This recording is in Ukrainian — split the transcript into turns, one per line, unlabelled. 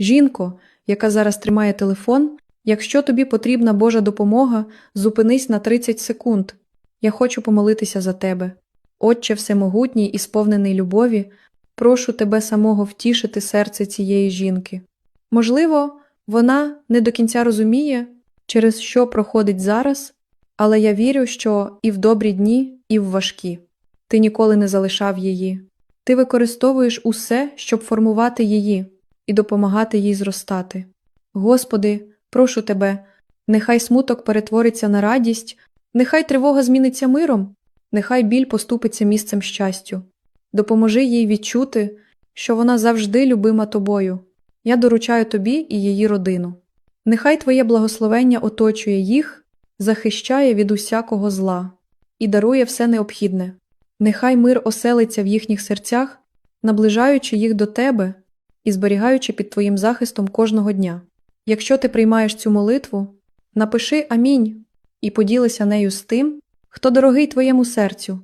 Жінко, яка зараз тримає телефон, якщо тобі потрібна Божа допомога, зупинись на 30 секунд. Я хочу помолитися за тебе. Отче Всемогутній і сповнений любові, прошу тебе самого втішити серце цієї жінки. Можливо, вона не до кінця розуміє, через що проходить зараз, але я вірю, що і в добрі дні, і в важкі. Ти ніколи не залишав її. Ти використовуєш усе, щоб формувати її і допомагати їй зростати. Господи, прошу тебе, нехай смуток перетвориться на радість, нехай тривога зміниться миром, нехай біль поступиться місцем щастю. Допоможи їй відчути, що вона завжди любима тобою. Я доручаю тобі і її родину. Нехай Твоє благословення оточує їх, захищає від усякого зла і дарує все необхідне. Нехай мир оселиться в їхніх серцях, наближаючи їх до тебе і зберігаючи під Твоїм захистом кожного дня. Якщо ти приймаєш цю молитву, напиши Амінь і поділися нею з тим, хто дорогий твоєму серцю.